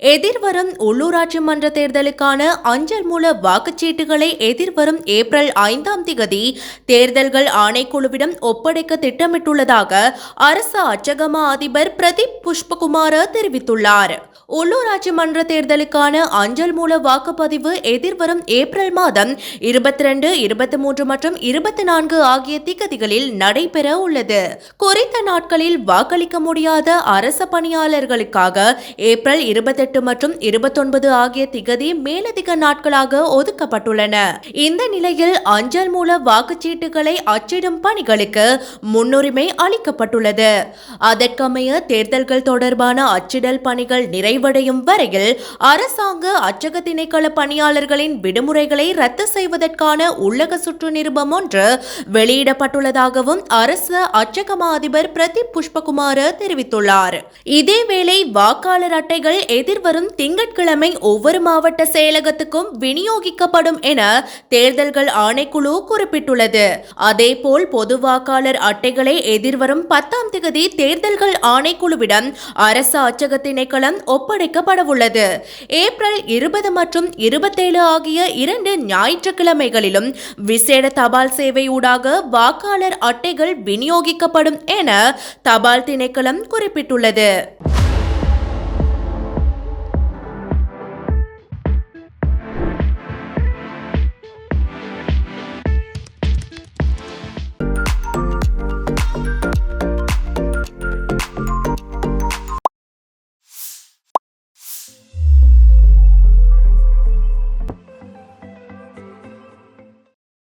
எதிர்வரும் உள்ளூராட்சி மன்ற தேர்தலுக்கான அஞ்சல் மூல வாக்குச்சீட்டுகளை எதிர்வரும் ஏப்ரல் ஐந்தாம் திகதி தேர்தல்கள் ஆணைக்குழுவிடம் ஒப்படைக்க திட்டமிட்டுள்ளதாக அரசு அச்சகமா அதிபர் பிரதீப் புஷ்பகுமார தெரிவித்துள்ளார். உள்ளூராட்சி மன்ற தேர்தலுக்கான அஞ்சல் மூல வாக்குப்பதிவு எதிர்வரும் ஏப்ரல் மாதம் இருபத்தி ரெண்டு இருபத்தி மூன்று மற்றும் இருபத்தி நான்கு ஆகிய திகதிகளில் நடைபெற உள்ளது. குறித்த நாட்களில் வாக்களிக்க முடியாத அரச பணியாளர்களுக்காக ஏப்ரல் இருபத்தெட்டு மற்றும் இருபத்தொன்பது ஆகிய திகதி மேலதிக நாட்களாக ஒதுக்கப்பட்டுள்ளன. இந்த நிலையில் அஞ்சல் மூல வாக்குச்சீட்டுகளை அச்சிடும் பணிகளுக்கு முன்னுரிமை அளிக்கப்பட்டுள்ளது. அதற்கமைய தேர்தல்கள் தொடர்பான அச்சிடல் பணிகள் நிறைவடையும் வரையில் அரசாங்க அச்சக திணைக்கள பணியாளர்களின் விடுமுறைகளை ரத்து செய்வதற்கான உள்ளக சுற்று நிருபம் ஒன்று வெளியிடப்பட்டுள்ளதாகவும் அரசு அச்சகமா அதிபர் பிரதீப் புஷ்பகுமார தெரிவித்துள்ளார். இதேவேளை வாக்காளர் அட்டைகள் எதிர்வரும் திங்கட்கிழமை ஒவ்வொரு மாவட்ட செயலகத்துக்கும் விநியோகிக்கப்படும் என தேர்தல்கள் ஆணைக்குழு குறிப்பிட்டுள்ளது. அதேபோல் பொது வாக்காளர் அட்டைகளை எதிர்வரும் பத்தாம் தேதி தேர்தல்கள் ஆணைக்குழுவிடம் அரசு அச்சக திணைக்களம் ஒப்படைக்கப்படவுள்ளது. ஏப்ரல் இருபது மற்றும் இருபத்தேழு ஆகிய இரண்டு ஞாயிற்றுக்கிழமைகளிலும் விசேட தபால் சேவை ஊடாக வாக்காளர் அட்டைகள் விநியோகிக்கப்படும் என தபால் திணைக்களம் குறிப்பிட்டுள்ளது.